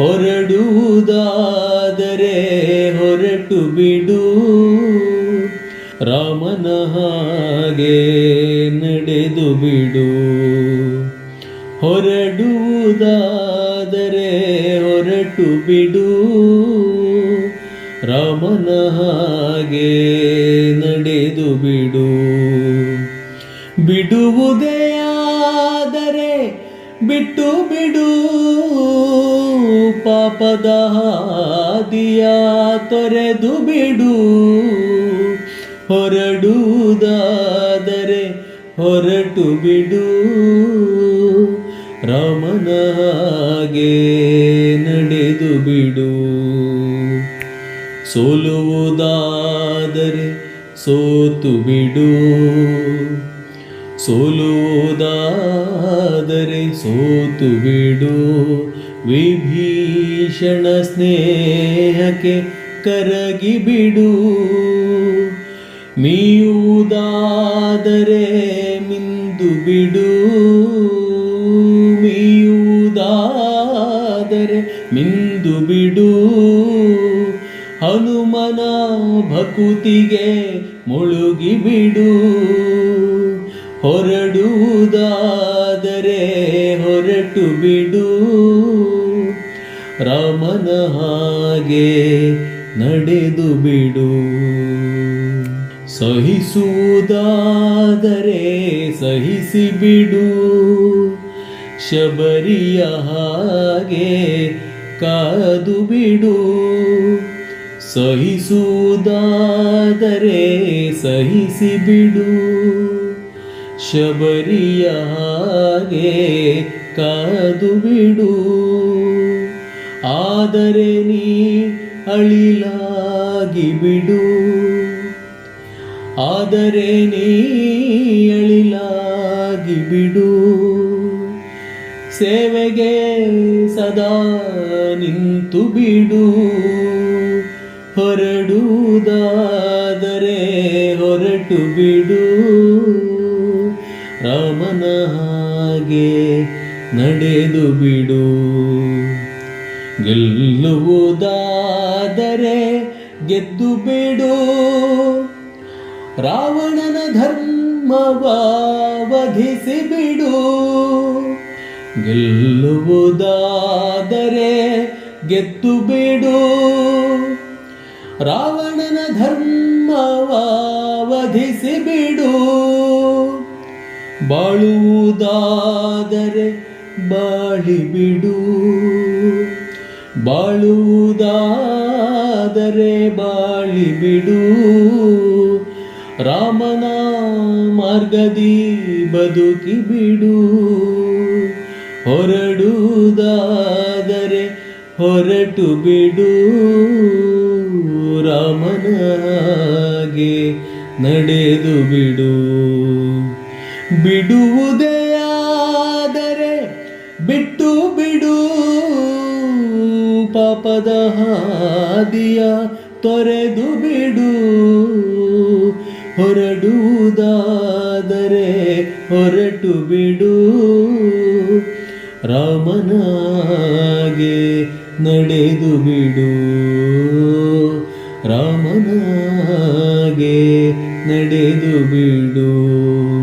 ಹೊರಡುವುದಾದರೆ ಹೊರಟು ಬಿಡು. ರಾಮನ ಹಾಗೆ ನಡೆದು ಬಿಡು. ಹೊರಡುವುದಾದರೆ ಹೊರಟು ಬಿಡು. ರಾಮನ ಹಾಗೆ ನಡೆದು ಬಿಡು. ಬಿಡುವುದೇ ಆದರೆ ಬಿಟ್ಟು ಬಿಡು. ಪಾಪದ ಹಾದಿಯ ತೊರೆದು ಬಿಡು. ಹೊರಡುವುದಾದರೆ ಹೊರಟು ಬಿಡು. ರಾಮನ ಹಾಗೆ ನಡೆದು ಬಿಡು. ಸೋಲುವುದಾದರೆ ಸೋತು ಬಿಡು. ಸೋಲುವುದಾದರೆ ಸೋತು ಬಿಡು. ವಿಭೀಷಣ ಸ್ನೇಹಕ್ಕೆ ಕರಗಿ ಬಿಡು. ಮೀಯುವುದಾದರೆ ಮಿಂದು ಬಿಡು. ಮೀಯುವುದಾದರೆ ಮಿಂದು ಬಿಡು. ಹನುಮನ ಭಕುತಿಗೆ ಮುಳುಗಿ ಬಿಡು. ಹೊರಡುವುದಾದರೆ ಹೊರಟು ಬಿಡು. ರಾಮನ ಹಾಗೆ ನಡೆದು ಬಿಡು. ಸಹಿಸುವುದಾದರೆ ಸಹಿಸಿ ಬಿಡು. ಶಬರಿಯ ಹಾಗೆ ಕಾದು ಬಿಡು. ಸಹಿಸುವುದಾದರೆ ಸಹಿಸಿ ಬಿಡು. ಶಬರಿಯ ಹಾಗೆ ಕಾದು ಬಿಡು. ಆದರೆ ನೀ ಅಳಿಲಾಗಿ ಬಿಡು. ಆದರೆ ನೀ ಅಳಿಲಾಗಿ ಬಿಡು. ಸೇವೆಗೆ ಸದಾ ನಿಂತು ಬಿಡು. ಹೊರಡುವುದಾದರೆ ಹೊರಟು ಬಿಡು. ರಾಮನ ಹಾಗೆ ನಡೆದು ಬಿಡು. ಗೆಲ್ಲುವುದಾದರೆ ಗೆದ್ದು ಬಿಡು. ರಾವಣನ ಧರ್ಮವ ವಧಿಸಿ ಬಿಡು. ಗೆಲ್ಲುವುದಾದರೆ ಗೆದ್ದು ಬಿಡು. ರಾವಣನ ಧರ್ಮವ ವಧಿಸಿ ಬಿಡು. ಬಾಳುವುದಾದರೆ ಬಾಳಿ ಬಿಡು. ಬಾಳುವುದಾದರೆ ಬಾಳಿ ಬಿಡು. ರಾಮನ ಮಾರ್ಗದಿ ಬದುಕಿ ಬಿಡು. ಹೊರಡುವುದಾದರೆ ಹೊರಟು ಬಿಡು. ರಾಮನ ಹಾಗೆ ನಡೆದು ಬಿಡು. ಬಿಡುವುದೇ ಆದರೆ ಬಿಟ್ಟು ಬಿಡು. ಪಾಪದ ಹಾದಿಯ ತೊರೆದು ಬಿಡು. ಹೊರಡುವುದಾದರೆ ಹೊರಟು ಬಿಡು. ರಾಮನಾಗೆ ನಡೆದು ಬಿಡು. ರಾಮನಾಗೆ ನಡೆದು ಬಿಡು.